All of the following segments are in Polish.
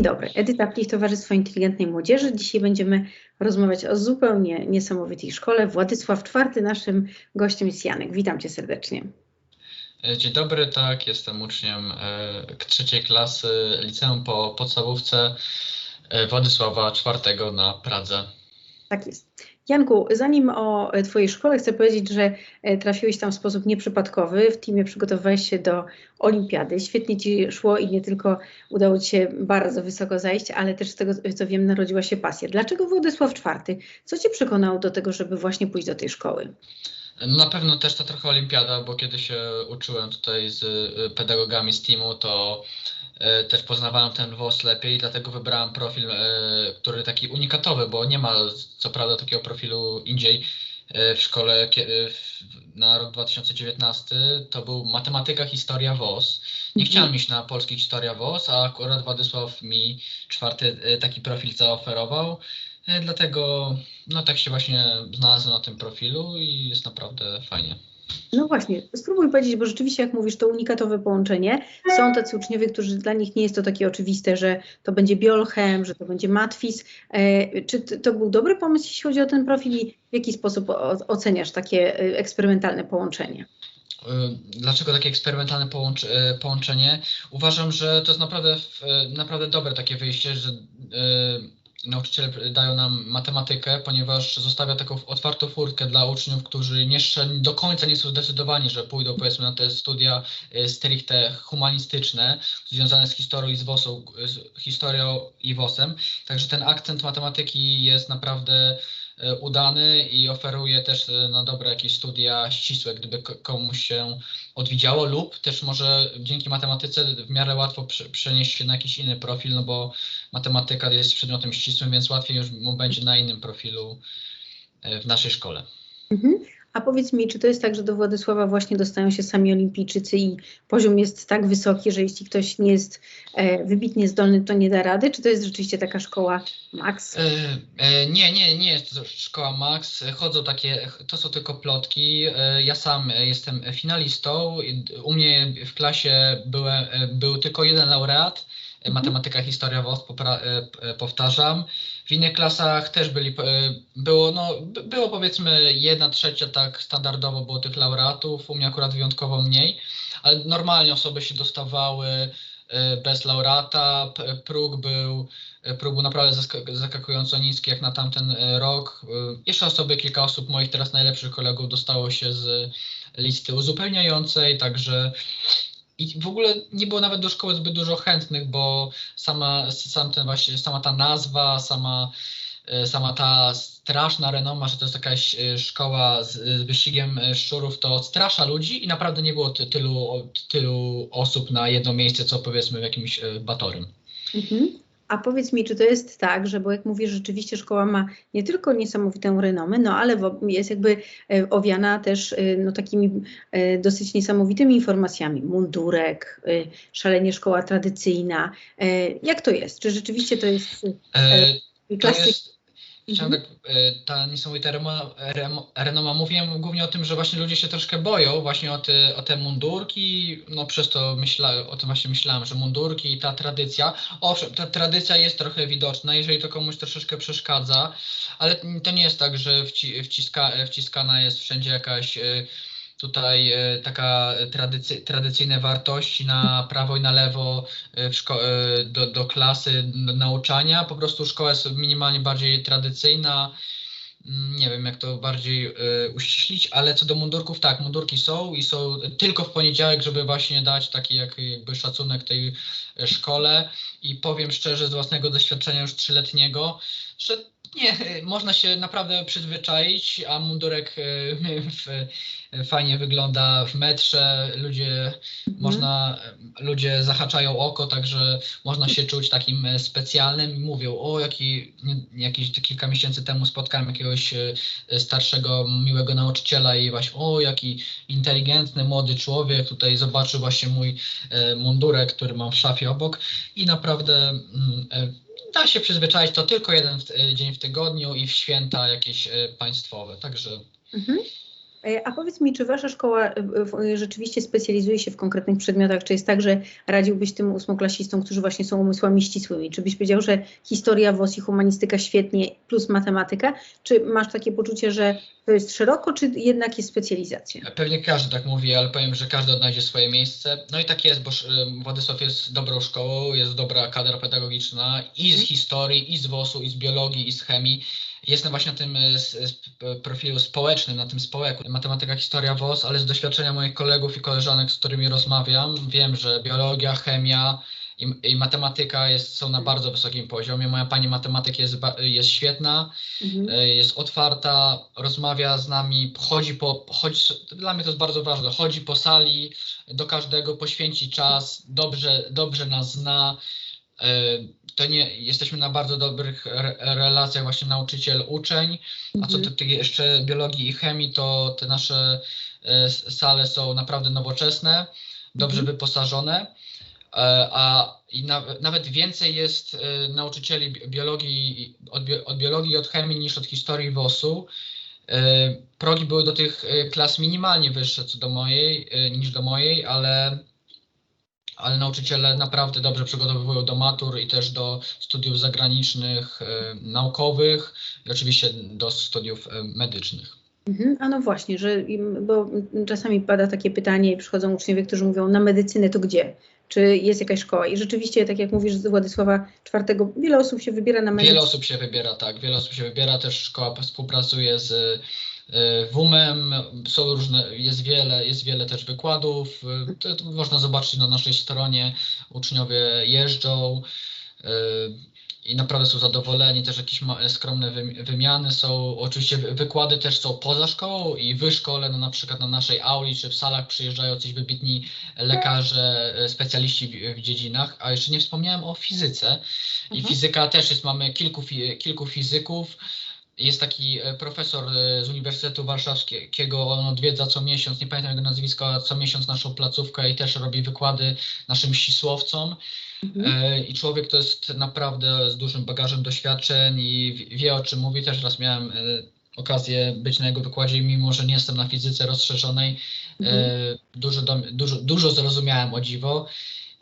Dzień dobry, Edyta Plich, Towarzystwo Inteligentnej Młodzieży. Dzisiaj będziemy rozmawiać o zupełnie niesamowitej szkole. Władysław IV, naszym gościem jest Janek. Witam Cię serdecznie. E, dzień dobry, tak, jestem uczniem e, trzeciej klasy liceum po podstawówce e, Władysława IV na Pradze. Tak jest. Janku, zanim o Twojej szkole, chcę powiedzieć, że trafiłeś tam w sposób nieprzypadkowy. W teamie przygotowywałeś się do olimpiady. Świetnie Ci szło i nie tylko udało Ci się bardzo wysoko zajść, ale też z tego, co wiem, narodziła się pasja. Dlaczego Władysław IV? Co Cię przekonało do tego, żeby właśnie pójść do tej szkoły? No na pewno też to trochę olimpiada, bo kiedy się uczyłem tutaj z y, pedagogami z teamu, to y, też poznawałem ten WOS lepiej, dlatego wybrałem profil, y, który taki unikatowy, bo nie ma co prawda takiego profilu indziej w szkole na rok 2019. To był matematyka, historia WOS. Nie mhm. chciałem iść na polski historia WOS, a akurat Władysław mi czwarty taki profil zaoferował. E, dlatego no tak się właśnie znalazłem na tym profilu i jest naprawdę fajnie. No właśnie, spróbuj powiedzieć, bo rzeczywiście jak mówisz, to unikatowe połączenie. Są tacy uczniowie, którzy dla nich nie jest to takie oczywiste, że to będzie biolchem, że to będzie matwis. E, czy to był dobry pomysł, jeśli chodzi o ten profil i w jaki sposób oceniasz takie e, eksperymentalne połączenie? Dlaczego takie eksperymentalne połącz połączenie? Uważam, że to jest naprawdę, naprawdę dobre takie wyjście, że nauczyciele dają nam matematykę, ponieważ zostawia taką otwartą furtkę dla uczniów, którzy jeszcze do końca nie są zdecydowani, że pójdą powiedzmy na te studia e, stricte humanistyczne, związane z historią i z, WOS-ą, z historią i WOS-em. Także ten akcent matematyki jest naprawdę udany i oferuje też e, na dobre jakieś studia ścisłe, gdyby komuś się odwidziało lub też może dzięki matematyce w miarę łatwo przenieść się na jakiś inny profil, no bo matematyka jest przedmiotem ścisłym, więc łatwiej już mu będzie na innym profilu e, w naszej szkole. Mhm. A powiedz mi, czy to jest tak, że do Władysława właśnie dostają się sami olimpijczycy i poziom jest tak wysoki, że jeśli ktoś nie jest e, wybitnie zdolny, to nie da rady? Czy to jest rzeczywiście taka szkoła Max? E, e, nie, nie, nie jest to szkoła Max. Chodzą takie, to są tylko plotki. E, ja sam jestem finalistą. U mnie w klasie byłem, był tylko jeden laureat Mhm. matematyka, historia WOS, e, e, powtarzam. W innych klasach też byli, e, było, no, było powiedzmy jedna trzecia tak standardowo było tych laureatów, u mnie akurat wyjątkowo mniej, ale normalnie osoby się dostawały bez laureata, próg był, próg był naprawdę zaskakująco niski jak na tamten rok. Jeszcze osoby, kilka osób moich teraz najlepszych kolegów dostało się z listy uzupełniającej, także i w ogóle nie było nawet do szkoły zbyt dużo chętnych, bo sama, sam ten właśnie, sama ta nazwa, sama, e, sama ta straszna renoma, że to jest jakaś e, szkoła z, z wyścigiem e, szczurów, to odstrasza ludzi i naprawdę nie było tylu, tylu osób na jedno miejsce, co powiedzmy w jakimś batorym. Mhm. A powiedz mi, czy to jest tak, że bo jak mówisz, rzeczywiście szkoła ma nie tylko niesamowitą renomę, no ale jest jakby e, owiana też e, no, takimi e, dosyć niesamowitymi informacjami. Mundurek, szalenie szkoła tradycyjna. Jak to jest? Czy rzeczywiście to jest e? To jest Chciałem mhm. tak, e, ta niesamowita renoma, renoma, mówiłem głównie o tym, że właśnie ludzie się troszkę boją właśnie o te, o te mundurki, no przez to myśla, o tym właśnie myślałem, że mundurki i ta tradycja, owszem, ta tradycja jest trochę widoczna, jeżeli to komuś troszeczkę przeszkadza, ale to nie jest tak, że wci, wciska, wciskana jest wszędzie jakaś e, tutaj e, taka tradycy, tradycyjne wartości na prawo i na lewo e, e, do, do klasy do nauczania. Po prostu szkoła jest minimalnie bardziej tradycyjna. Mm, nie wiem, jak to bardziej uściślić, ale co do mundurków, tak, mundurki są i są tylko w poniedziałek, żeby właśnie dać taki jak, jakby szacunek tej szkole. I powiem szczerze z własnego doświadczenia już trzyletniego, że nie, można się naprawdę przyzwyczaić, a mundurek w, fajnie wygląda w metrze, ludzie, mhm. można, ludzie zahaczają oko, także można się czuć takim e, specjalnym i mówią, o jaki, jakieś kilka miesięcy temu spotkałem jakiegoś e, starszego, miłego nauczyciela i właśnie, o jaki inteligentny, młody człowiek, tutaj zobaczył właśnie mój e, mundurek, który mam w szafie obok i naprawdę mm, da się przyzwyczaić, to tylko jeden dzień w tygodniu i w święta jakieś państwowe, także... Mhm. E, a powiedz mi, czy wasza szkoła e, e, rzeczywiście specjalizuje się w konkretnych przedmiotach? Czy jest tak, że radziłbyś tym ósmoklasistom, którzy właśnie są umysłami ścisłymi? Czy byś powiedział, że historia, WOS i humanistyka świetnie plus matematyka? Czy masz takie poczucie, że to jest szeroko, czy jednak jest specjalizacja? Pewnie każdy tak mówi, ale powiem, że każdy odnajdzie swoje miejsce. No i tak jest, bo Władysław jest dobrą szkołą, jest dobra kadra pedagogiczna i z mhm. historii, i z WOS-u, i z biologii, i z chemii. Jestem właśnie na tym profilu społecznym, na tym społeku matematyka, historia WOS, ale z doświadczenia moich kolegów i koleżanek, z którymi rozmawiam, wiem, że biologia, chemia i, i matematyka jest, są na bardzo wysokim poziomie. Moja pani matematyk jest, jest świetna, mhm. E, jest otwarta, rozmawia z nami, chodzi po, chodzi, dla mnie to jest bardzo ważne, chodzi po sali, do każdego poświęci czas, dobrze, dobrze nas zna. E, to nie, jesteśmy na bardzo dobrych re, relacjach właśnie nauczyciel-uczeń, a co do tych jeszcze biologii i chemii, to te nasze e, sale są naprawdę nowoczesne, dobrze mhm. wyposażone, a i na, nawet więcej jest e, nauczycieli biologii, od, od biologii i od chemii niż od historii WOS-u. Progi były do tych klas minimalnie wyższe co do mojej, niż do mojej, ale ale nauczyciele naprawdę dobrze przygotowują do matur i też do studiów zagranicznych, e, naukowych i oczywiście do studiów e, medycznych. Mhm, a no właśnie, że, bo czasami pada takie pytanie i przychodzą uczniowie, którzy mówią, na medycynę to gdzie? Czy jest jakaś szkoła? I rzeczywiście, tak jak mówisz, z Władysława IV, wiele osób się wybiera na medycynę. Wiele osób się wybiera, tak. Wiele osób się wybiera. Też szkoła współpracuje z E, WUM-em są różne, jest wiele, jest wiele też wykładów. E, to, to można zobaczyć na naszej stronie. Uczniowie jeżdżą e, i naprawdę są zadowoleni. Też jakieś skromne wymiany są. Oczywiście wykłady też są poza szkołą i w szkole, no na przykład na naszej auli czy w salach przyjeżdżają coś wybitni lekarze, specjaliści w, w dziedzinach. A jeszcze nie wspomniałem o fizyce. I mhm. fizyka też jest, mamy kilku, kilku fizyków. Jest taki e, profesor e, z Uniwersytetu Warszawskiego, on odwiedza co miesiąc, nie pamiętam jego nazwiska, co miesiąc naszą placówkę i też robi wykłady naszym ścisłowcom. Mhm. E, I człowiek to jest naprawdę z dużym bagażem doświadczeń i wie o czym mówi. Też raz miałem okazję być na jego wykładzie, mimo że nie jestem na fizyce rozszerzonej. Mhm. Dużo, dużo, dużo zrozumiałem o dziwo.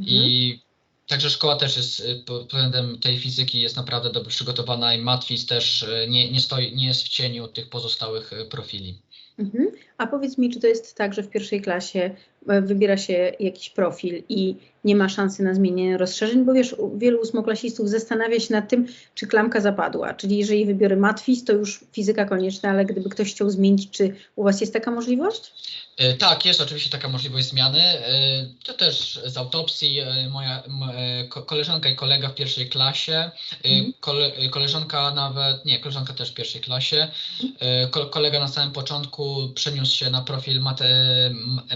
Mhm. I Także szkoła też jest y, pod względem tej fizyki jest naprawdę dobrze przygotowana i Matwis też y, nie, nie, stoi, nie jest w cieniu tych pozostałych y, profili. Mhm. A powiedz mi, czy to jest tak, że w pierwszej klasie wybiera się jakiś profil i nie ma szansy na zmienienie rozszerzeń, bo wiesz, wielu ósmoklasistów zastanawia się nad tym, czy klamka zapadła, czyli jeżeli wybiorę matwis, to już fizyka konieczna, ale gdyby ktoś chciał zmienić, czy u Was jest taka możliwość? E, tak, jest oczywiście taka możliwość zmiany. E, to też z autopsji. Moja koleżanka i kolega w pierwszej klasie, mhm. kole, koleżanka nawet, nie, koleżanka też w pierwszej klasie, kolega na samym początku przeniósł przeniósł się na profil Mat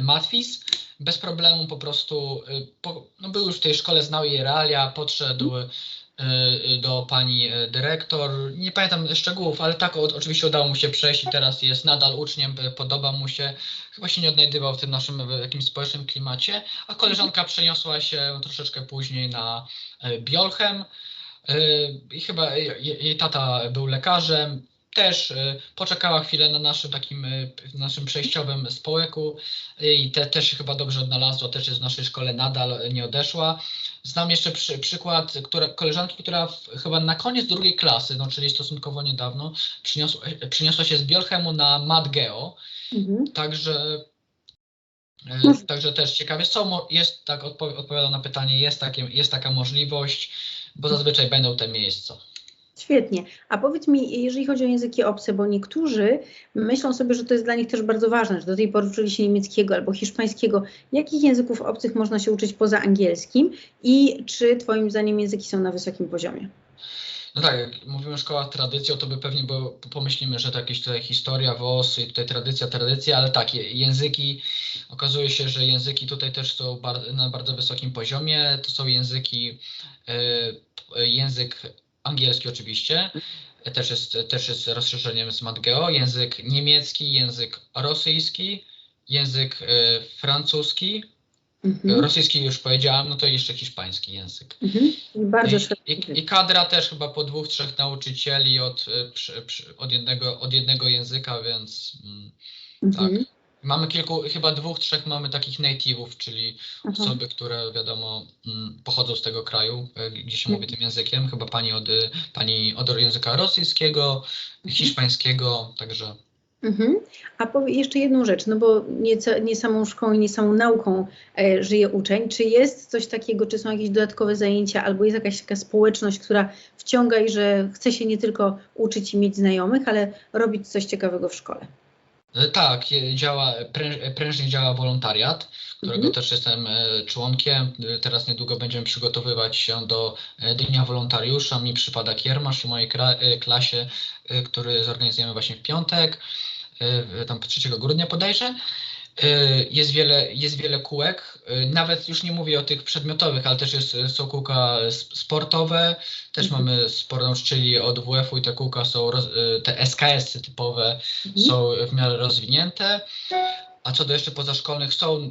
Matwis. Bez problemu po prostu, y, po, no był już w tej szkole, znał jej realia, podszedł y, y, do pani dyrektor. Nie pamiętam szczegółów, ale tak oczywiście udało mu się przejść i teraz jest nadal uczniem, podoba mu się. Chyba się nie odnajdywał w tym naszym jakimś społecznym klimacie, a koleżanka przeniosła się troszeczkę później na Biolchem. I chyba jej tata był lekarzem, też y, poczekała chwilę na naszym takim y, naszym przejściowym społeku i te, też się chyba dobrze odnalazła, też jest w naszej szkole nadal nie odeszła. Znam jeszcze przy, przykład która, koleżanki, która w, chyba na koniec drugiej klasy, no czyli stosunkowo niedawno, przyniosła, przyniosła się z Biolchemu na MatGeo, mhm. także y, Także też ciekawie, co jest, tak odpowiadam na pytanie, jest, takie, jest taka możliwość, bo zazwyczaj będą te miejsca. Świetnie. A powiedz mi, jeżeli chodzi o języki obce, bo niektórzy myślą sobie, że to jest dla nich też bardzo ważne, że do tej pory uczyli się niemieckiego albo hiszpańskiego. Jakich języków obcych można się uczyć poza angielskim i czy Twoim zdaniem języki są na wysokim poziomie? No tak, jak mówimy szkoła tradycją, to by pewnie było, pomyślimy, że to jakieś tutaj historia, WOS i tutaj tradycja, tradycja, ale tak, języki, okazuje się, że języki tutaj też są bar na bardzo wysokim poziomie. To są języki, y, język angielski oczywiście, też jest, też jest rozszerzeniem z MatGeo, język niemiecki, język rosyjski, język y, francuski, mhm. rosyjski już powiedziałam, no to jeszcze hiszpański język. Mhm. Bardzo I, i, I, kadra też chyba po dwóch, trzech nauczycieli od, y, przy, przy, od, jednego, od jednego języka, więc... Mm, Mhm. Mamy kilku, chyba dwóch, trzech mamy takich native'ów, czyli Aha. osoby, które wiadomo mm, pochodzą z tego kraju, e, gdzie się Mhm. mówi tym językiem. Chyba pani od, y, pani od języka rosyjskiego, hiszpańskiego, także Mhm. A powie jeszcze jedną rzecz, no bo nie, nie samą szkołą, nie samą nauką e, żyje uczeń. Czy jest coś takiego, czy są jakieś dodatkowe zajęcia, albo jest jakaś taka społeczność, która wciąga i że chce się nie tylko uczyć i mieć znajomych, ale robić coś ciekawego w szkole? E, Tak, działa, prę, prężnie działa wolontariat, którego Mhm. też jestem e, członkiem. E, Teraz niedługo będziemy przygotowywać się do Dnia Wolontariusza. Mi przypada kiermasz w mojej klasie, który zorganizujemy właśnie w piątek, tam 3 grudnia bodajże. E, Jest wiele, jest wiele kółek, e, nawet już nie mówię o tych przedmiotowych, ale też jest, są kółka sportowe, też Mhm. mamy sporo nauczycieli od WF-u i te kółka są, e, te SKS-y typowe, Mhm. są w miarę rozwinięte. A co do jeszcze pozaszkolnych, są y,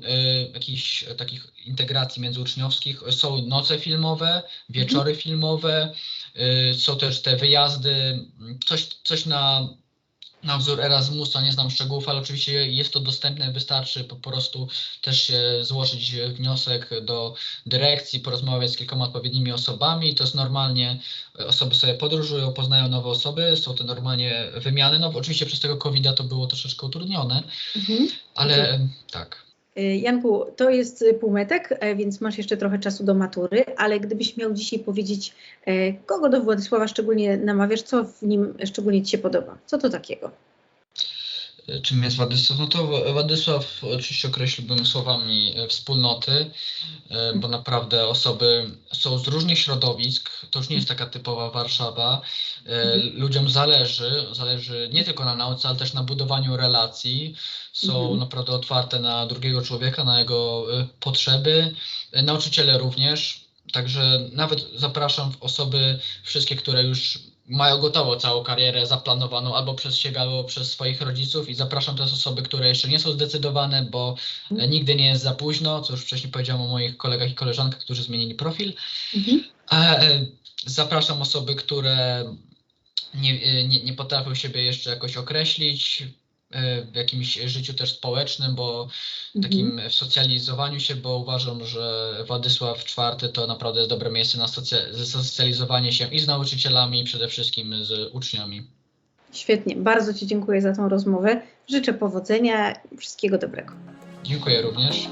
jakichś takich integracji międzyuczniowskich, są noce filmowe, wieczory filmowe, y, są też te wyjazdy, coś, coś na, na wzór Erasmusa, nie znam szczegółów, ale oczywiście jest to dostępne, wystarczy po prostu też się złożyć wniosek do dyrekcji, porozmawiać z kilkoma odpowiednimi osobami. To jest normalnie, e, osoby sobie podróżują, poznają nowe osoby, są to normalnie wymiany. No oczywiście przez tego COVID-a to było troszeczkę utrudnione, Mhm. ale e, tak. Y, Janku, to jest półmetek, e, więc masz jeszcze trochę czasu do matury, ale gdybyś miał dzisiaj powiedzieć, e, kogo do Władysława szczególnie namawiasz, co w nim szczególnie Ci się podoba? Co to takiego? E, Czym jest Władysław? No to Władysław oczywiście określiłbym słowami e, wspólnoty, e, bo naprawdę osoby są z różnych środowisk, to już nie jest taka typowa Warszawa. Ludziom zależy, zależy nie tylko na nauce, ale też na budowaniu relacji. Są Mhm. naprawdę otwarte na drugiego człowieka, na jego potrzeby. Nauczyciele również. Także nawet zapraszam osoby wszystkie, które już mają gotową całą karierę zaplanowaną albo przez siebie, albo przez swoich rodziców i zapraszam też osoby, które jeszcze nie są zdecydowane, bo e, nigdy nie jest za późno, co już wcześniej powiedziałem o moich kolegach i koleżankach, którzy zmienili profil. Mhm. A, e, Zapraszam osoby, które nie, e, nie, nie potrafią siebie jeszcze jakoś określić e, w jakimś życiu też społecznym, bo takim w socjalizowaniu się, bo uważam, że Władysław IV to naprawdę jest dobre miejsce na socja- zasocjalizowanie się i z nauczycielami, i przede wszystkim z uczniami. Świetnie, bardzo Ci dziękuję za tą rozmowę. Życzę powodzenia, wszystkiego dobrego. Dziękuję również.